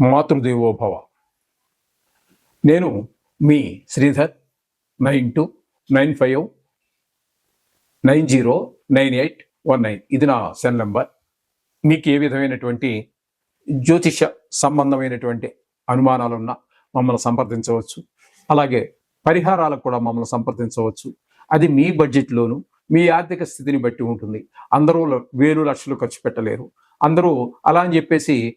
మాతృదేవోభవ. నేను మీ Sridhar nine two nine five nine zero nine eight one nine. ఇది నా cell number. మీకు ఏ విధమైనటువంటి జ్యోతిష సంబంధమైనటువంటి అనుమానాలున్నా మమ్మల్ని సంప్రదించవచ్చు. అలాగే పరిహారాలకు కూడా మమ్మల్ని సంప్రదించవచ్చు. అది మీ బడ్జెట్లోను మీ ఆర్థిక స్థితిని బట్టి ఉంటుంది. అందరూ ల- వేలు లక్షలు ఖర్చు పెట్టలేరు. అందరూ అలా అని చెప్పేసి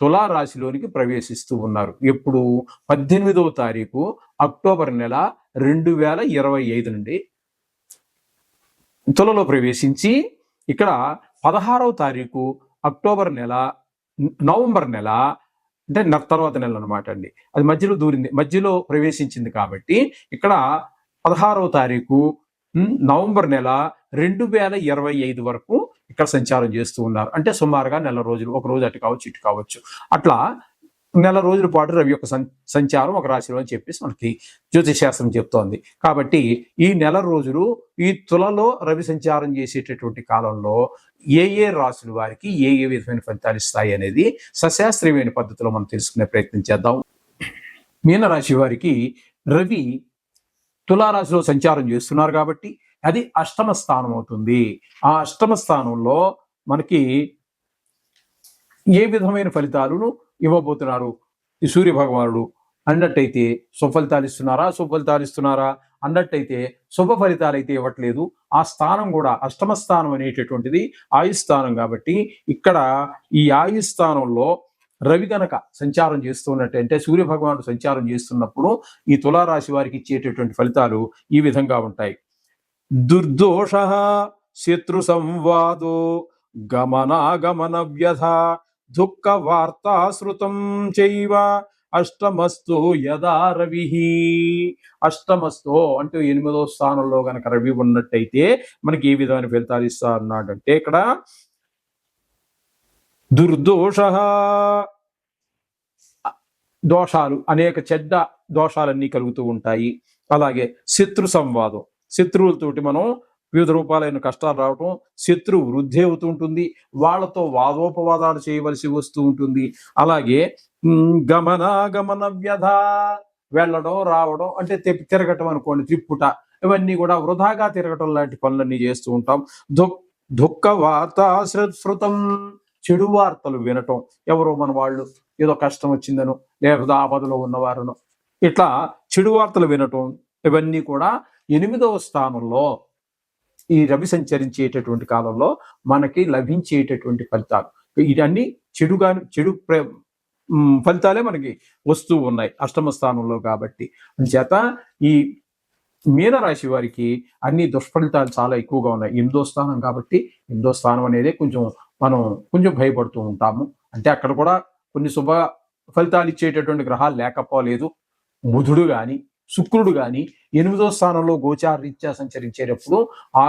తులారాశిలోనికి ప్రవేశిస్తూ ఉన్నారు. ఎప్పుడు? పద్దెనిమిదవ తారీఖు అక్టోబర్ నెల రెండు వేల ఇరవై ఐదు నుండి తులలో ప్రవేశించి ఇక్కడ పదహారవ తారీఖు అక్టోబర్ నెల నవంబర్ నెల అంటే తర్వాత నెల అనమాట అండి. అది మధ్యలో దూరింది మధ్యలో ప్రవేశించింది కాబట్టి ఇక్కడ పదహారవ తారీఖు నవంబర్ నెల రెండు వేల ఇరవై ఐదు వరకు ఇక్కడ సంచారం చేస్తూ ఉన్నారు. అంటే సుమారుగా నెల రోజులు ఒక రోజు అటు కావచ్చు ఇటు కావచ్చు. అట్లా నెల రోజుల పాటు రవి యొక్క సంచారం ఒక రాశిలో అని చెప్పేసి మనకి జ్యోతిషశాస్త్రం చెప్తోంది. కాబట్టి ఈ నెల రోజులు ఈ తులలో రవి సంచారం చేసేటటువంటి కాలంలో ఏ ఏ రాశుల వారికి ఏ ఏ విధమైన ఫలితాలు ఇస్తాయి అనేది సశాస్త్రీయమైన పద్ధతిలో మనం తెలుసుకునే ప్రయత్నం చేద్దాం. మీనరాశి వారికి రవి తులారాశిలో సంచారం చేస్తున్నారు కాబట్టి అది అష్టమ స్థానం అవుతుంది. ఆ అష్టమ స్థానంలో మనకి ఏ విధమైన ఫలితాలను ఇవ్వబోతున్నారు? ఈ సూర్య భగవానుడు అన్నట్టయితే సుఫలితాలు ఇస్తున్నారా? సుఫలితాలు ఇస్తున్నారా? అన్నట్టయితే శుభ ఫలితాలు అయితే ఇవ్వట్లేదు. ఆ స్థానం కూడా అష్టమ స్థానం అనేటటువంటిది ఆయుస్థానం కాబట్టి ఇక్కడ ఈ ఆయుస్థానంలో రవి గనక సంచారం చేస్తున్నట్టు అంటే సూర్య భగవానుడు సంచారం చేస్తున్నప్పుడు ఈ తులారాశి వారికి ఇచ్చేటటువంటి ఫలితాలు ఈ విధంగా ఉంటాయి. దుర్దోష శత్రు సంవాదో గమనాగమన వ్యధ దుఃఖ వార్తాశ్రుతం చైవ అష్టమస్తు యదా రవి. అష్టమస్తో అంటే ఎనిమిదో స్థానంలో గనక రవి ఉన్నట్టయితే మనకి ఏ విధమైన ఫలితాలు ఇస్తా అన్నాడంటే ఇక్కడ దుర్దోష దోషాలు అనేక చెడ్డ దోషాలన్నీ కలుగుతూ ఉంటాయి. అలాగే శత్రు సంవాదం శత్రువులతోటి మనం వివిధ రూపాలైన కష్టాలు రావటం శత్రువు వృద్ధి అవుతూ ఉంటుంది వాళ్ళతో వాదోపవాదాలు చేయవలసి వస్తూ ఉంటుంది. అలాగే గమనాగమన వ్యధ వెళ్ళడం రావడం అంటే తెప్పి తిరగటం అనుకోండి త్రిప్పుట ఇవన్నీ కూడా వృధాగా తిరగటం లాంటి పనులన్నీ చేస్తూ ఉంటాం. దుః దుఃఖ వార్త శృతం చెడు వార్తలు వినటం. ఎవరో మన వాళ్ళు ఏదో కష్టం వచ్చిందనో లేకపోతే ఆపదలో ఉన్నవారునో. ఇట్లా చెడు వార్తలు వినటం ఇవన్నీ కూడా ఎనిమిదవ స్థానంలో ఈ రవి సంచరించేటటువంటి కాలంలో మనకి లభించేటటువంటి ఫలితాలు. ఇవన్నీ చెడుగా చెడు ఫలితాలే మనకి వస్తూ ఉన్నాయి అష్టమ స్థానంలో కాబట్టి. చేత ఈ మీనరాశి వారికి అన్ని దుష్ఫలితాలు చాలా ఎక్కువగా ఉన్నాయి. ఎనిమిదో స్థానం కాబట్టి ఎనిమిదో స్థానం అనేది కొంచెం మనం కొంచెం భయపడుతూ ఉంటాము. అంటే అక్కడ కూడా కొన్ని శుభ ఫలితాలు ఇచ్చేటటువంటి గ్రహాలు లేకపోలేదు. బుధుడు కానీ శుక్రుడు కానీ ఎనిమిదో స్థానంలో గోచారీత్యా సంచరించేటప్పుడు ఆ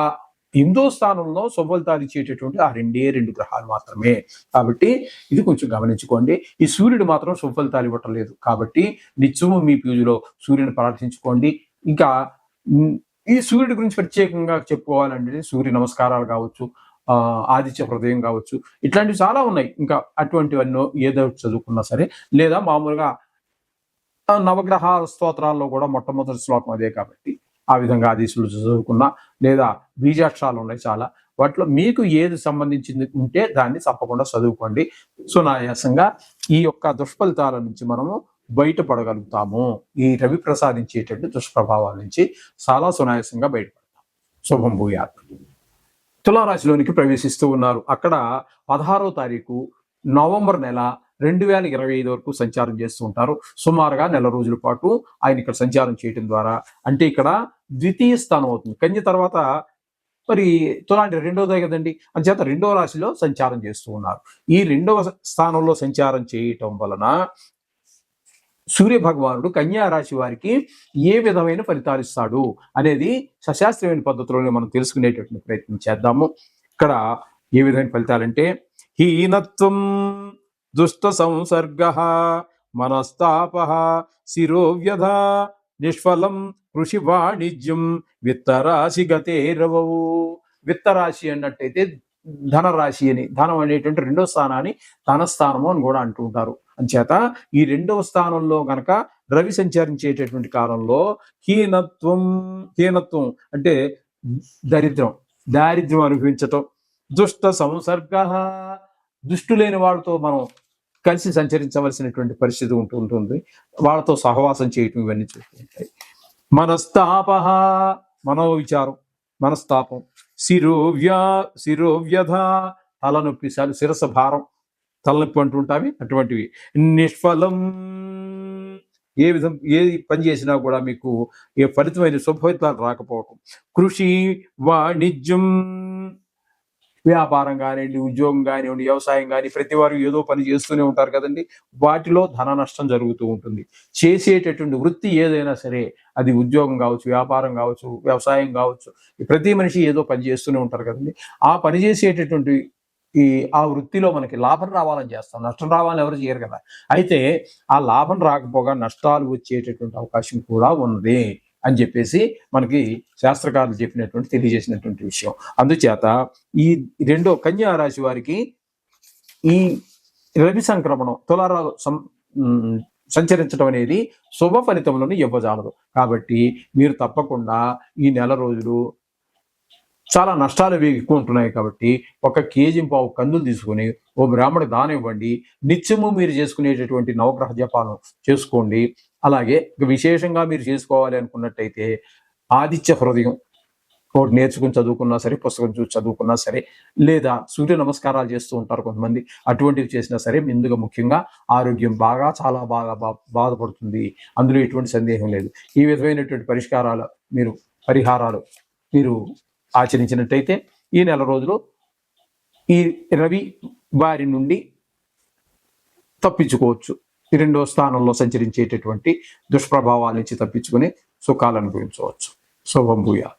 ఎనిమిదో స్థానంలో సుఫలితాలు ఇచ్చేటటువంటి ఆ రెండే రెండు గ్రహాలు మాత్రమే. కాబట్టి ఇది కొంచెం గమనించుకోండి. ఈ సూర్యుడు మాత్రం సుఫలితాలు ఇవ్వటం లేదు. కాబట్టి నిత్యము మీ పూజలో సూర్యుని ప్రార్థించుకోండి. ఇంకా ఈ సూర్యుడి గురించి ప్రత్యేకంగా చెప్పుకోవాలంటే సూర్య నమస్కారాలు కావచ్చు ఆదిత్య హృదయం కావచ్చు ఇట్లాంటివి చాలా ఉన్నాయి. ఇంకా అటువంటివన్నో ఏదో చదువుకున్నా సరే లేదా మామూలుగా నవగ్రహ స్తోత్రాల్లో కూడా మొట్టమొదటి శ్లోకం అదే కాబట్టి ఆ విధంగా ఆదిశులు చదువుకున్నా లేదా బీజాక్షరాలు ఉన్నాయి చాలా. వాటిలో మీకు ఏది సంబంధించింది ఉంటే దాన్ని తప్పకుండా చదువుకోండి. సునాయాసంగా ఈ యొక్క దుష్ఫలితాల నుంచి మనము బయటపడగలుగుతాము. ఈ రవి ప్రసాదించేటువంటి దుష్ప్రభావాల నుంచి చాలా సునాయాసంగా బయటపడతాం. శుభం భూయాత్. తులారాశిలోనికి ప్రవేశిస్తూ ఉన్నారు. అక్కడ పదహారో తారీఖు నవంబర్ నెల రెండు వేల ఇరవై ఐదు వరకు సంచారం చేస్తూ ఉంటారు. సుమారుగా నెల రోజుల పాటు ఆయన ఇక్కడ సంచారం చేయటం ద్వారా. అంటే ఇక్కడ ద్వితీయ స్థానం అవుతుంది. కన్య తర్వాత మరి తులాంటి రెండోదే కదండి. అంచేత రెండో రాశిలో సంచారం చేస్తూ ఉన్నారు. ఈ రెండవ స్థానంలో సంచారం చేయటం వలన సూర్య భగవానుడు కన్యా రాశి వారికి ఏ విధమైన ఫలితాలు ఇస్తాడు అనేది సశాస్త్రమైన పద్ధతిలోనే మనం తెలుసుకునేటటువంటి ప్రయత్నం చేద్దాము. ఇక్కడ ఏ విధమైన ఫలితాలంటే హీనత్వం దుష్ట సంసర్గ మనస్తాప శిరోవ్యధ నిష్ఫలం కృషి వాణిజ్యం విత్తరాశి గతేరవవు విత్తరాశి అన్నట్టయితే ధనరాశి అని ధనం అనేటువంటి రెండో స్థానాన్ని ధనస్థానము అని కూడా అంటూ ఉంటారు. అంచేత ఈ రెండవ స్థానంలో గనక రవి సంచరించేటటువంటి కాలంలో హీనత్వం హీనత్వం అంటే దరిద్రం దారిద్ర్యం అనుభవించటం. దుష్ట సంసర్గ దుష్టులైన వాళ్ళతో మనం కలిసి సంచరించవలసినటువంటి పరిస్థితి ఉంటూ ఉంటుంది. వాళ్ళతో సహవాసం చేయటం ఇవన్నీ చూస్తూ ఉంటాయి మనస్తాప మనో విచారం మనస్తాపం. శిరోవ్య శిరోవ్యధ తలనొప్పి స- శిరస భారం తలనొప్పి అంటుంటావి అటువంటివి. నిష్ఫలం ఏ విధం ఏ పని చేసినా కూడా మీకు ఏ ఫలితమైన శుభఫలితాలు రాకపోవటం. కృషి వాణిజ్యం వ్యాపారం కానివ్వండి ఉద్యోగం కానివ్వండి వ్యవసాయం కానీ ప్రతి వారు ఏదో పని చేస్తూనే ఉంటారు కదండి. వాటిలో ధన నష్టం జరుగుతూ ఉంటుంది. చేసేటటువంటి వృత్తి ఏదైనా సరే అది ఉద్యోగం కావచ్చు వ్యాపారం కావచ్చు వ్యవసాయం కావచ్చు ప్రతి మనిషి ఏదో పని చేస్తూనే ఉంటారు కదండి. ఆ పని చేసేటటువంటి ఈ ఆ వృత్తిలో మనకి లాభం రావాలని చేస్తాం. నష్టం రావాలని ఎవరు చేయరు కదా. అయితే ఆ లాభం రాకపోగా నష్టాలు వచ్చేటటువంటి అవకాశం కూడా ఉంది అని చెప్పేసి మనకి శాస్త్రకారులు చెప్పినటువంటి తెలియజేసినటువంటి విషయం. అందుచేత ఈ రెండో కన్యా రాశి వారికి ఈ రవి సంక్రమణం తులారాలు సం సంచరించడం అనేది శుభ ఫలితములను ఇవ్వజాలదు. కాబట్టి మీరు తప్పకుండా ఈ నెల రోజులు చాలా నష్టాలు ఇవి ఎక్కువ ఉంటున్నాయి కాబట్టి ఒక కేజీ పావు కందులు తీసుకొని ఓ బ్రాహ్మణ దానం ఇవ్వండి. నిత్యము మీరు చేసుకునేటటువంటి నవగ్రహ జపాలను చేసుకోండి. అలాగే ఇక విశేషంగా మీరు చేసుకోవాలి అనుకున్నట్టయితే ఆదిత్య హృదయం ఒకటి నేర్చుకుని చదువుకున్నా సరే పుస్తకం చూసి చదువుకున్నా సరే లేదా సూర్య నమస్కారాలు చేస్తూ ఉంటారు కొంతమంది అటువంటివి చేసినా సరే ముందుగా ముఖ్యంగా ఆరోగ్యం బాగా చాలా బాగా బా- బాధపడుతుంది. అందులో ఎటువంటి సందేహం లేదు. ఈ విధమైనటువంటి పరిష్కారాలు మీరు పరిహారాలు మీరు ఆచరించినట్టయితే ఈ నెల రోజులు ఈ రవి వారి నుండి తప్పించుకోవచ్చు. రెండో స్థానంలో సంచరించేటటువంటి దుష్ప్రభావాల నుంచి తప్పించుకుని సుఖాలు అనుభవించవచ్చు. శుభంభూయా